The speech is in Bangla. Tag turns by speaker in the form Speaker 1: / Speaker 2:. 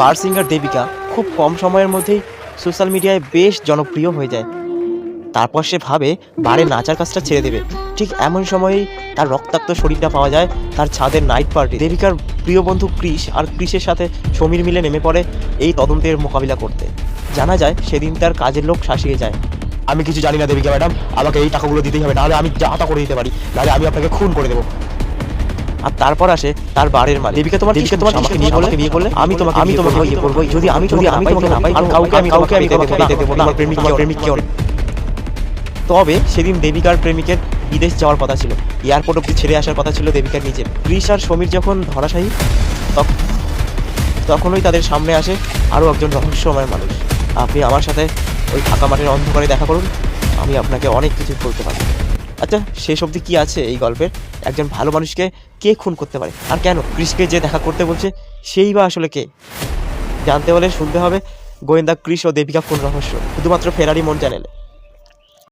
Speaker 1: বার সিঙ্গার দেবিকা খুব কম সময়ের মধ্যেই সোশ্যাল মিডিয়ায় বেশ জনপ্রিয় হয়ে যায়। তারপর সে ভাবে বারে নাচার কাজটা ছেড়ে দেবে। ঠিক এমন সময়েই তার রক্তাক্ত শরীরটা পাওয়া যায় তার ছাদের নাইট পার্টি। দেবিকার প্রিয় বন্ধু ক্রিস আর ক্রিসের সাথে সমীর মিলে নেমে পড়ে এই তদন্তের মোকাবিলা করতে। জানা যায় সেদিন তার কাজের লোক শাসিয়ে যায়। আমি কিছু জানি না দেবিকা ম্যাডাম, আমাকে এই টাকাগুলো দিতেই হবে, নাহলে আমি যা তা করে দিতে পারি। নাহলে আমি আপনাকে খুন করে দেবো। আর তারপর আসে তার বাড়ির মালিক। দেবিকা তোমার দেবিকা তোমার আমাকে নিয়ে বলে? বিয়ে করলে আমি তোমাকে আমি তোমাকে বিয়ে করব যদি আমি যদি আমি তোমাকে না পাই আর কাউকে আমি কাউকে আমি তোমাকে দিতে দেবো না আমার প্রেমিক প্রেমিক কেউ তবে সেদিন দেবিকার প্রেমিকের বিদেশ যাওয়ার কথা ছিল। এয়ারপোর্ট অব্দি ছেড়ে আসার কথা ছিল দেবিকার নিজের ক্রিস আর সমীর যখন ধরাশায়ী তখ- তখনই তাদের সামনে আসে আরও একজন রহস্যময় মানুষ। আপনি আমার সাথে ওই ফাঁকা মাঠের অন্ধকারে দেখা করুন। আমি আপনাকে অনেক কিছু বলতে পারি আচ্ছা শেষ অবধি কি আছে এই গল্পের? একজন ভালো মানুষকে কে খুন করতে পারে? আর কেন? ক্রিসকে যে দেখা করতে বলছে, সেই বা আসলে কে? জানতে হলে শুনতে হবে। গোয়েন্দা কৃষ ও দেবিকা খুন রহস্য? শুধুমাত্র ফেরারি মন চ্যানেলে।